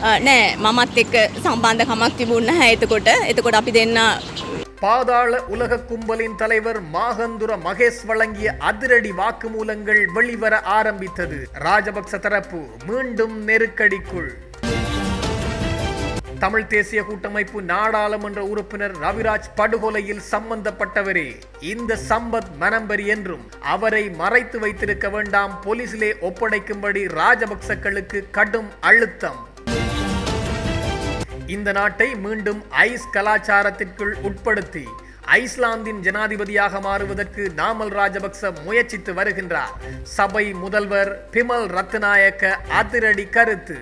අ, නෑ මමත් එක්ක සම්බන්ධකමක් තිබුණ නැහැ එතකොට එතකොට අපි දෙන්න பாதாள உலக கும்பலின் தலைவர் மாகந்துர மகேஷ் வழங்கிய அதிரடி வாக்குமூலங்கள் வெளிவர ஆரம்பித்தது ராஜபக்ச தரப்பு மீண்டும் நெருக்கடிக்குள் தமிழ் தேசிய கூட்டமைப்பு நாடாளுமன்ற உறுப்பினர் ரவிராஜ் படுகொலையில் சம்பந்தப்பட்டவரே இந்த சம்பத் மனம்பரி என்றும் அவரை மறைத்து வைத்திருக்க வேண்டாம் போலீசிலே ஒப்படைக்கும்படி ராஜபக்சக்களுக்கு கடும் அழுத்தம் இந்த நாட்டை மீண்டும் ஐஸ் கலாச்சாரத்திற்குள் உட்படுத்தி ஐஸ்லாந்தின் ஜனாதிபதியாக மாறுவதற்கு நாமல் ராஜபக்ச முயற்சித்து வருகின்றார். சபை முதல்வர் பிமல் ரத்நாயக்க அதிரடி கருத்து.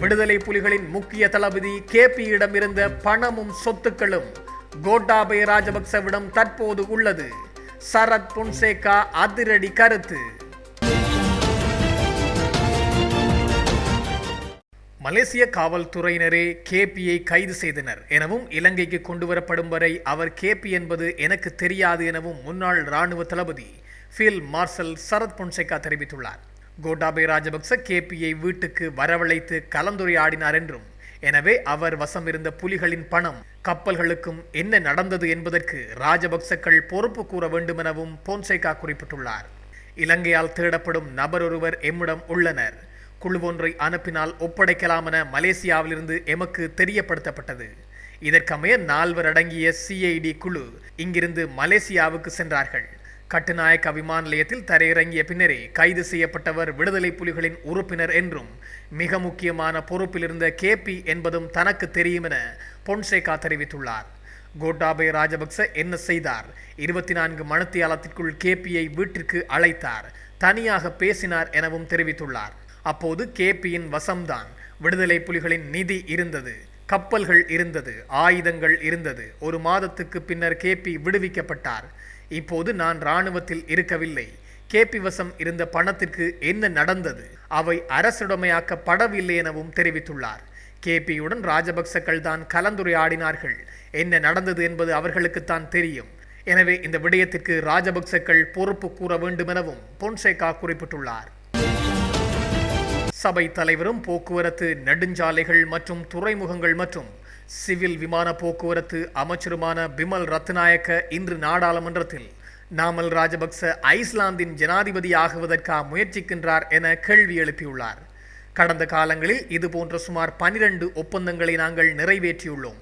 விடுதலை புலிகளின் முக்கிய தளபதி கேபியிடம் இருந்த பணமும் சொத்துக்களும் கோட்டாபய ராஜபக்சவிடம் தற்போது உள்ளது. சரத் புன்சேகா அதிரடி கருத்து. மலேசிய காவல்துறையினரே கேபியை கைது செய்தனர் எனவும் இலங்கைக்கு கொண்டு வரப்படும் வரை அவர் கேபி என்பது எனக்கு தெரியாது எனவும் முன்னாள் ராணுவ தளபதி ஃபீல் மார்ஷல் சரத் பொன்சேகா தெரிவித்துள்ளார். கோட்டாபே ராஜபக்ச கேபியை வீட்டுக்கு வரவழைத்து கலந்துரையாடினார் என்றும் எனவே அவர் வசம் இருந்த புலிகளின் பணம் கப்பல்களுக்கும் என்ன நடந்தது என்பதற்கு ராஜபக்சக்கள் பொறுப்பு கூற வேண்டும் எனவும் பொன்சேகா குறிப்பிட்டுள்ளார். இலங்கையால் தேடப்படும் நபர் ஒருவர் எம்மிடம் உள்ளனர். குழு ஒன்றை அனுப்பினால் ஒப்படைக்கலாம் என மலேசியாவிலிருந்து எமக்கு தெரியப்படுத்தப்பட்டது. இதற்கமைய நால்வர் அடங்கிய சிஐடி குழு இங்கிருந்து மலேசியாவுக்கு சென்றார்கள். கட்டுநாயக்க விமான நிலையத்தில் தரையிறங்கிய பின்னரே கைது செய்யப்பட்டவர் விடுதலை புலிகளின் உறுப்பினர் என்றும் மிக முக்கியமான பொறுப்பில் இருந்த கேபி என்பதும் தனக்கு தெரியும் என பொன்சேகா தெரிவித்துள்ளார். கோட்டாபய ராஜபக்ச என்ன செய்தார்? இருபத்தி நான்கு மணத்தியாலத்திற்குள் கேபியை வீட்டிற்கு அழைத்தார். தனியாக பேசினார் எனவும் தெரிவித்துள்ளார். அப்போது கேபியின் வசம்தான். விடுதலை புலிகளின் நிதி இருந்தது. கப்பல்கள் இருந்தது. ஆயுதங்கள் இருந்தது. ஒரு மாதத்துக்கு பின்னர் கேபி விடுவிக்கப்பட்டார். இப்போது நான் இராணுவத்தில் இருக்கவில்லை. கேபி வசம் இருந்த பணத்திற்கு என்ன நடந்தது? அவை அரசுடைமையாக்கப்படவில்லை எனவும் தெரிவித்துள்ளார். கேபியுடன் ராஜபக்சக்கள் தான் கலந்துரையாடினார்கள். என்ன நடந்தது என்பது அவர்களுக்குத்தான் தெரியும். எனவே இந்த விடயத்திற்கு ராஜபக்சக்கள் பொறுப்பு கூற வேண்டும் எனவும் பொன்சேகா குறிப்பிட்டுள்ளார். சபை தலைவரும் போக்குவரத்து நெடுஞ்சாலைகள் மற்றும் துறைமுகங்கள் மற்றும் சிவில் விமான போக்குவரத்து அமைச்சருமான பிமல் ரத்நாயக்க இன்று நாடாளுமன்றத்தில் நாமல் ராஜபக்ச ஐஸ்லாந்தின் ஜனாதிபதி ஆகுவதற்காக முயற்சிக்கின்றார் என கேள்வி எழுப்பியுள்ளார். கடந்த காலங்களில் இதுபோன்ற சுமார் பனிரெண்டு ஒப்பந்தங்களை நாங்கள் நிறைவேற்றியுள்ளோம்.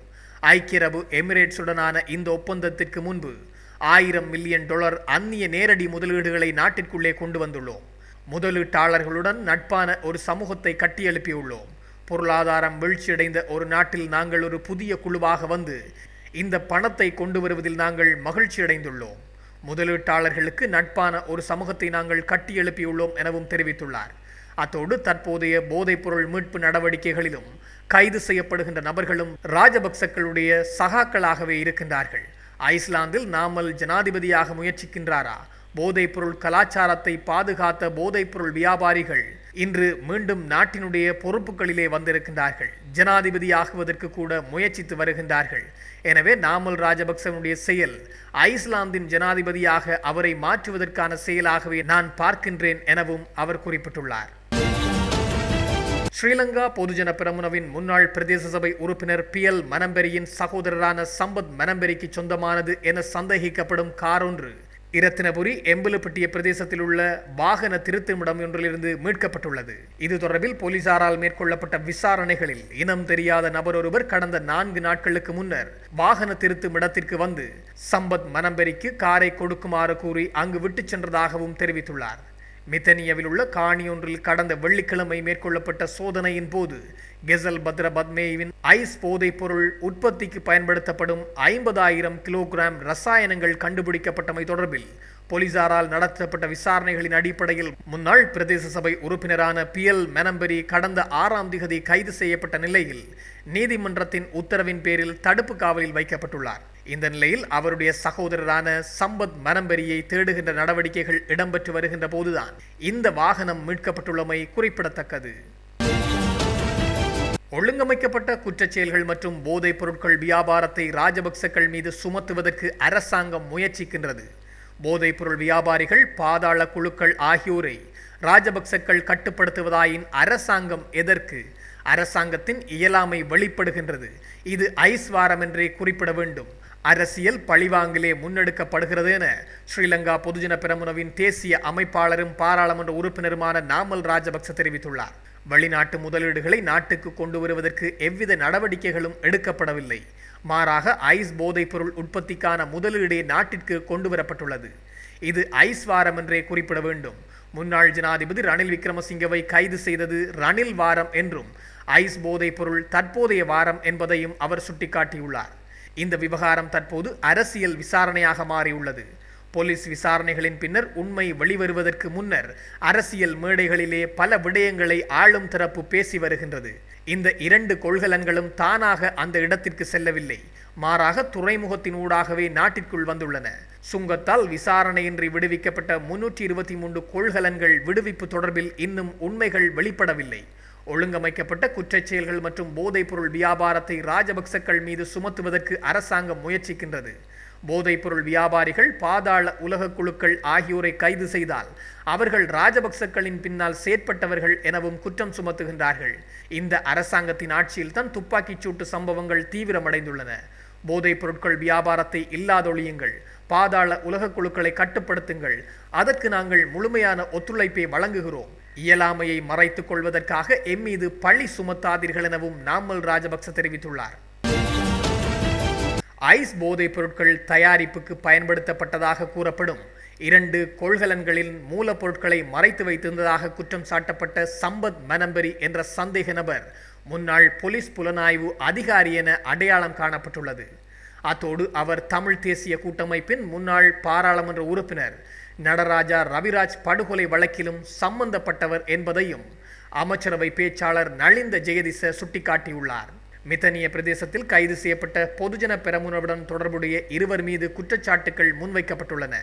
ஐக்கிய அரபு எமிரேட்ஸுடனான இந்த ஒப்பந்தத்திற்கு முன்பு ஆயிரம் மில்லியன் டாலர் அந்நிய நேரடி முதலீடுகளை நாட்டிற்குள்ளே கொண்டு வந்துள்ளோம். முதலீட்டாளர்களுடன் நட்பான ஒரு சமூகத்தை கட்டியெழுப்பியுள்ளோம். பொருளாதாரம் வீழ்ச்சியடைந்த ஒரு நாட்டில் நாங்கள் ஒரு புதிய குழுவாக வந்து இந்த பணத்தை கொண்டு வருவதில் நாங்கள் மகிழ்ச்சி அடைந்துள்ளோம் முதலீட்டாளர்களுக்கு நட்பான ஒரு சமூகத்தை நாங்கள் கட்டியெழுப்பியுள்ளோம் எனவும் தெரிவித்துள்ளார். அத்தோடு தற்போதைய போதைப்பொருள் மீட்பு நடவடிக்கைகளிலும் கைது செய்யப்படுகின்ற நபர்களும் ராஜபக்சக்களுடைய சகாக்களாகவே இருக்கின்றார்கள். ஐஸ்லாந்தில் நாமல் ஜனாதிபதியாக முயற்சிக்கின்றாரா? போதைப்பொருள் கலாச்சாரத்தை பாதுகாத்த போதைப்பொருள் வியாபாரிகள் இன்று மீண்டும் நாட்டினுடைய பொறுப்புகளிலே வந்திருக்கின்றார்கள். ஜனாதிபதியாகுவதற்கு கூட முயற்சித்து வருகின்றார்கள். எனவே நாமல் ராஜபக்சனுடைய செயல் ஐஸ்லாந்தின் ஜனாதிபதியாக அவரை மாற்றுவதற்கான செயலாகவே நான் பார்க்கின்றேன் எனவும் அவர் குறிப்பிட்டுள்ளார். ஸ்ரீலங்கா பொதுஜன பிரமுனவின் முன்னாள் பிரதேச சபை உறுப்பினர் பி. எல். மனம்பெரியின் சகோதரரான சம்பத் மனம்பெரிக்கு சொந்தமானது என சந்தேகிக்கப்படும் கார் ஒன்று இரத்தினபுரி எம்புலப்பட்டிய பிரதேசத்தில் உள்ள வாகன திருத்துமிடம் ஒன்றிலிருந்து மீட்கப்பட்டுள்ளது. இது தொடர்பில் போலீசாரால் மேற்கொள்ளப்பட்ட விசாரணைகளில் இனம் தெரியாத நபர் ஒருவர் கடந்த நான்கு நாட்களுக்கு முன்னர் வாகன திருத்துமிடத்திற்கு வந்து சம்பத் மனம்பெரிக்கு காரை கொடுக்குமாறு கூறி அங்கு விட்டுச் சென்றதாகவும் தெரிவித்துள்ளார். மித்தனியவில் உள்ள காணியொன்றில் கடந்த வெள்ளிக்கிழமை மேற்கொள்ளப்பட்ட சோதனையின் போது கெசல் பத்ர பத்மேவின் ஐஸ் போதைப் பொருள் உற்பத்திக்கு பயன்படுத்தப்படும் ஐம்பதாயிரம் கிலோகிராம் ரசாயனங்கள் கண்டுபிடிக்கப்பட்டமை தொடர்பில் போலீசாரால் நடத்தப்பட்ட விசாரணைகளின் அடிப்படையில் முன்னாள் பிரதேச சபை உறுப்பினரான பி. எல். மெனம்பரி கடந்த ஆறாம் திகதி கைது செய்யப்பட்ட நிலையில் நீதிமன்றத்தின் உத்தரவின் பேரில் தடுப்பு காவலில் வைக்கப்பட்டுள்ளார். இந்த நிலையில் அவருடைய சகோதரரான சம்பத் மனம்பெரியை தேடுகின்ற நடவடிக்கைகள் இடம்பெற்று வருகின்ற போதுதான் இந்த வாகனம் மீட்கப்பட்டுள்ளமை குறிப்பிடத்தக்கது. ஒழுங்கமைக்கப்பட்ட குற்றச்செயல்கள் மற்றும் போதைப் பொருட்கள் வியாபாரத்தை ராஜபக்சக்கள் மீது சுமத்துவதற்கு அரசாங்கம் முயற்சிக்கின்றது. போதைப் பொருள் வியாபாரிகள் பாதாள குழுக்கள் ஆகியோரை ராஜபக்சக்கள் கட்டுப்படுத்துவதாயின் அரசாங்கம் எதற்கு? அரசாங்கத்தின் இயலாமை வெளிப்படுகின்றது. இது ஐஸ் வாரம் என்றே குறிப்பிட வேண்டும். அரசியல் பழிவாங்கலே முன்னெடுக்கப்படுகிறது என ஸ்ரீலங்கா பொதுஜன பெரமுனவின் தேசிய அமைப்பாளரும் பாராளுமன்ற உறுப்பினருமான நாமல் ராஜபக்ச தெரிவித்துள்ளார். வெளிநாட்டு முதலீடுகளை நாட்டுக்கு கொண்டு வருவதற்கு எவ்வித நடவடிக்கைகளும் எடுக்கப்படவில்லை. மாறாக ஐஸ் போதைப்பொருள் உற்பத்திக்கான முதலீடே நாட்டிற்கு கொண்டு வரப்பட்டுள்ளது. இது ஐஸ் வாரம் என்றே குறிப்பிட வேண்டும். முன்னாள் ஜனாதிபதி ரணில் விக்ரமசிங்கவை கைது செய்தது ரணில் வாரம் என்றும் ஐஸ் போதைப் பொருள் தற்போதைய வாரம் என்பதையும் அவர் சுட்டிக்காட்டியுள்ளார். இந்த விவகாரம் தற்போது அரசியல் விசாரணையாக மாறியுள்ளது. போலீஸ் விசாரணைகளின் பின்னர் உண்மை வெளிவருவதற்கு முன்னர் அரசியல் மேடைகளிலே பல விடயங்களை ஆளும் தரப்பு பேசி வருகின்றது. இந்த இரண்டு கொள்கலன்களும் தானாக அந்த இடத்திற்கு செல்லவில்லை. மாறாக துறைமுகத்தின் ஊடாகவே நாட்டிற்குள் வந்துள்ளன. சுங்கத்தால் விசாரணையின்றி விடுவிக்கப்பட்ட முன்னூற்றி இருபத்தி மூன்று கொள்கலன்கள் விடுவிப்பு தொடர்பில் இன்னும் உண்மைகள் வெளிப்படவில்லை. ஒழுங்கமைக்கப்பட்ட குற்றச் செயல்கள் மற்றும் போதைப்பொருள் வியாபாரத்தை ராஜபக்சக்கள் மீது சுமத்துவதற்கு அரசாங்கம் முயற்சிக்கின்றது. போதைப்பொருள் வியாபாரிகள் பாதாள உலக குழுக்கள் ஆகியோரை கைது செய்தால் அவர்கள் ராஜபக்சக்களின் பின்னால் செயற்பட்டவர்கள் எனவும் குற்றம் சுமத்துகின்றார்கள். இந்த அரசாங்கத்தின் ஆட்சியில் தான் துப்பாக்கிச் சூட்டு சம்பவங்கள் தீவிரமடைந்துள்ளன. போதைப் பொருட்கள் வியாபாரத்தை இல்லாதொழியுங்கள். பாதாள உலக குழுக்களை கட்டுப்படுத்துங்கள். அதற்கு நாங்கள் முழுமையான ஒத்துழைப்பை வழங்குகிறோம். இயலாமையை மறைத்துக் கொள்வதற்காக எம் மீது பழி சுமத்தாதீர்கள் எனவும் நாமல் ராஜபக்ச தெரிவித்துள்ளார். ஐஸ் போதைப் பொருட்கள் தயாரிப்புக்கு பயன்படுத்தப்பட்டதாக கூறப்படும். இரண்டு கொள்கலன்களின் மூலப்பொருட்களை மறைத்து வைத்திருந்ததாக குற்றம் சாட்டப்பட்ட சம்பத் மனம்பரி என்ற சந்தேக நபர் முன்னாள் போலீஸ் புலனாய்வு அதிகாரி என அடையாளம் காணப்பட்டுள்ளது. அத்தோடு அவர் தமிழ் தேசிய கூட்டமைப்பின் முன்னாள் பாராளுமன்ற உறுப்பினர் நடராஜா ரவிராஜ் படுகொலை வழக்கிலும் சம்பந்தப்பட்டவர் என்பதையும் அமைச்சரவை பேச்சாளர் நளிந்த ஜெயதிச சுட்டிக்காட்டியுள்ளார். மித்தனிய பிரதேசத்தில் கைது செய்யப்பட்ட பொதுஜன பெரமுனவுடன் தொடர்புடைய இருவர் மீது குற்றச்சாட்டுகள் முன்வைக்கப்பட்டுள்ளன.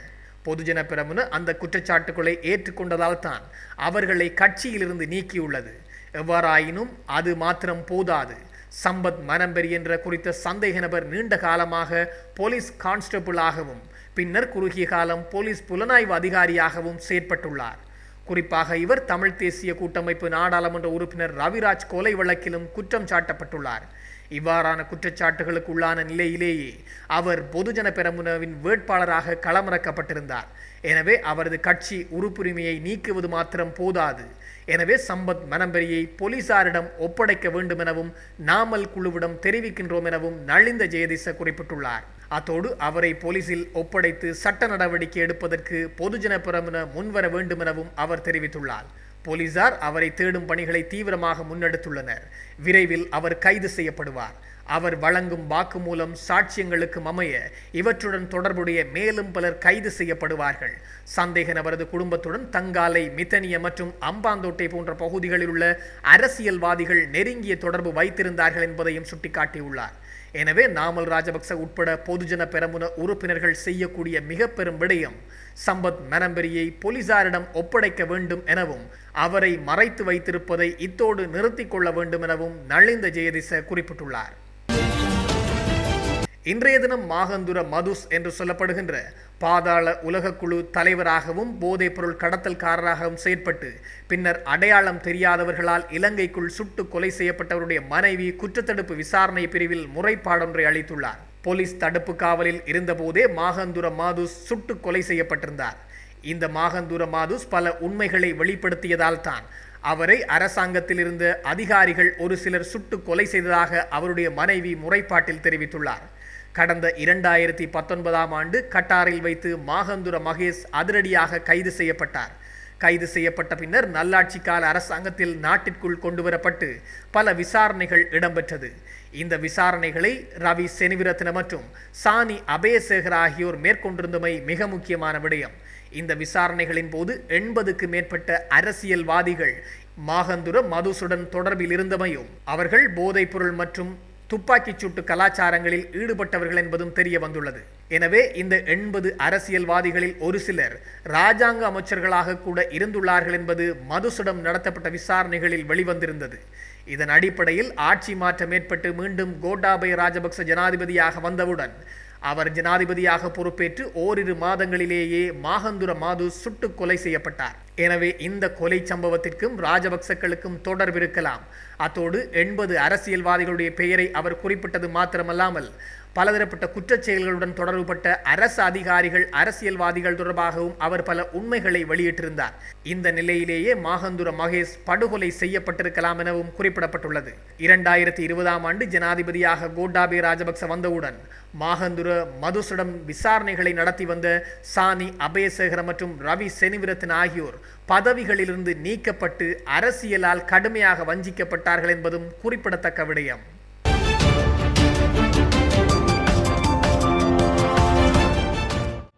பொதுஜன பெரமுன அந்த குற்றச்சாட்டுகளை ஏற்றுக்கொண்டதால் தான் அவர்களை கட்சியிலிருந்து நீக்கியுள்ளது. எவ்வாறாயினும் அது மாத்திரம் போதாது. சம்பத் மனம்பெரி என்ற குறித்த சந்தேக நபர் நீண்ட காலமாக போலீஸ் கான்ஸ்டபிளாகவும் பின்னர் குறுகிய காலம் போலீஸ் புலனாய்வு அதிகாரியாகவும் செயற்பட்டுள்ளார். குறிப்பாக இவர் தமிழ் தேசிய கூட்டமைப்பு நாடாளுமன்ற உறுப்பினர் ரவிராஜ் கொலை வழக்கிலும் குற்றம் சாட்டப்பட்டுள்ளார். இவ்வாறான குற்றச்சாட்டுகளுக்கு உள்ளான நிலையிலேயே அவர் பொதுஜன பெரமுனவின் வேட்பாளராக களமிறக்கப்பட்டிருந்தார். எனவே அவரது கட்சி உறுப்புரிமையை நீக்குவது மாத்திரம் போதாது. எனவே சம்பத் மனம்பெரியை போலீசாரிடம் ஒப்படைக்க வேண்டும் எனவும் நாமல் குழுவிடம் தெரிவிக்கின்றோம் எனவும் நளிந்த ஜெயதிச குறிப்பிட்டுள்ளார். அத்தோடு அவரை போலீசில் ஒப்படைத்து சட்ட நடவடிக்கை எடுப்பதற்கு பொதுஜன பிரமுன முன்வர வேண்டும் எனவும் அவர் தெரிவித்துள்ளார். போலீசார் அவரை தேடும் பணிகளை தீவிரமாக முன்னெடுத்துள்ளனர். விரைவில் அவர் கைது செய்யப்படுவார். அவர் வழங்கும் வாக்குமூலம் சாட்சியங்களுக்கு அமைய இவற்றுடன் தொடர்புடைய மேலும் பலர் கைது செய்யப்படுவார்கள். சந்தேகன் அவரது குடும்பத்துடன் தங்காலை மித்தனிய மற்றும் அம்பாந்தோட்டை போன்ற பகுதிகளில் உள்ள அரசியல்வாதிகள் நெருங்கிய தொடர்பு வைத்திருந்தார்கள் என்பதையும் சுட்டிக்காட்டியுள்ளார். எனவே நாமல் ராஜபக்ச உட்பட பொதுஜன பெரமுன உறுப்பினர்கள் செய்யக்கூடிய மிக பெரும் விடயம் சம்பத் மனம்பெரியை போலீசாரிடம் ஒப்படைக்க வேண்டும் எனவும் அவரை மறைத்து வைத்திருப்பதை இத்தோடு நிறுத்திக் கொள்ள வேண்டும் எனவும் நளிந்த ஜெயதிச குறிப்பிட்டுள்ளார். இன்றைய தினம் மாகந்துர மதுஸ் என்று சொல்லப்படுகின்ற பாதாள உலகக்குழு தலைவராகவும் போதைப்பொருள் கடத்தல்காரராகவும் செயற்பட்டு பின்னர் அடையாளம் தெரியாதவர்களால் இலங்கைக்குள் சுட்டு கொலை செய்யப்பட்டவருடைய மனைவி குற்றத்தடுப்பு விசாரணை பிரிவில் முறைப்பாடொன்றை அளித்துள்ளார். போலீஸ் தடுப்பு காவலில் இருந்தபோதே மாகந்துர மாதுஸ் சுட்டு கொலை செய்யப்பட்டிருந்தார். இந்த மாகந்தூர மாதுஸ் பல உண்மைகளை வெளிப்படுத்தியதால் தான் அவரை அரசாங்கத்தில் இருந்த அதிகாரிகள் ஒரு சிலர் சுட்டு கொலை செய்ததாக அவருடைய மனைவி முறைப்பாட்டில் தெரிவித்துள்ளார். கடந்த இரண்டாயிரத்தி பத்தொன்பதாம் ஆண்டு கட்டாரில் வைத்து மாகந்துர மகேஷ் அதிரடியாக கைது செய்யப்பட்டார். கைது செய்யப்பட்ட பின்னர் நல்லாட்சி கால அரசாங்கத்தில் நாட்டிற்குள் கொண்டு வரப்பட்டு பல விசாரணைகள் இடம்பெற்றது. இந்த விசாரணைகளை ரவி செனிவிரத்ன மற்றும் சாணி அபயசேகர் ஆகியோர் மேற்கொண்டிருந்தமை மிக முக்கியமான விடயம். இந்த விசாரணைகளின் போது எண்பதுக்கு மேற்பட்ட அரசியல்வாதிகள் மாகந்துர மதுசுடன் தொடர்பில் இருந்தமையும் அவர்கள் போதைப்பொருள் மற்றும் துப்பாக்கிச் சூட்டு கலாச்சாரங்களில் ஈடுபட்டவர்கள் என்பதும் தெரிய வந்துள்ளது. எனவே இந்த எண்பது அரசியல்வாதிகளில் ஒரு சிலர் இராஜாங்க அமைச்சர்களாக கூட இருந்துள்ளார்கள் என்பது மதுசுடம் நடத்தப்பட்ட விசாரணைகளில் வெளிவந்திருந்தது. இதன் அடிப்படையில் ஆட்சி மாற்றம் ஏற்பட்டு மீண்டும் கோட்டாபய ராஜபக்ச ஜனாதிபதியாக வந்தவுடன் அவர் ஜனாதிபதியாக பொறுப்பேற்று ஓரிரு மாதங்களிலேயே மாகந்துர மாது சுட்டுக் கொலை செய்யப்பட்டார். எனவே இந்த கொலை சம்பவத்திற்கும் ராஜபக்சக்களுக்கும் தொடர்பு இருக்கலாம் அத்தோடு எண்பது அரசியல்வாதிகளுடைய பெயரை அவர் குறிப்பிட்டது மாத்திரமல்லாமல் பலதரப்பட்ட குற்றச் செயல்களுடன் தொடர்புபட்ட அரசு அதிகாரிகள் அரசியல்வாதிகள் தொடர்பாகவும் அவர் பல உண்மைகளை வெளியிட்டிருந்தார். இந்த நிலையிலேயே மாகந்துர மகேஷ் படுகொலை செய்யப்பட்டிருக்கலாம் எனவும் குறிப்பிடப்பட்டுள்ளது. இரண்டாயிரத்தி இருபதாம் ஆண்டு ஜனாதிபதியாக கோட்டாபே ராஜபக்ச வந்தவுடன் மாகந்துர மதுசுடம் விசாரணைகளை நடத்தி வந்த சாணி அபயசேகர மற்றும் ரவி செனிவிரத்தன் ஆகியோர் பதவிகளிலிருந்து நீக்கப்பட்டு அரசியலால் கடுமையாக வஞ்சிக்கப்பட்டார்கள் என்பதும் குறிப்பிடத்தக்க விடயம்.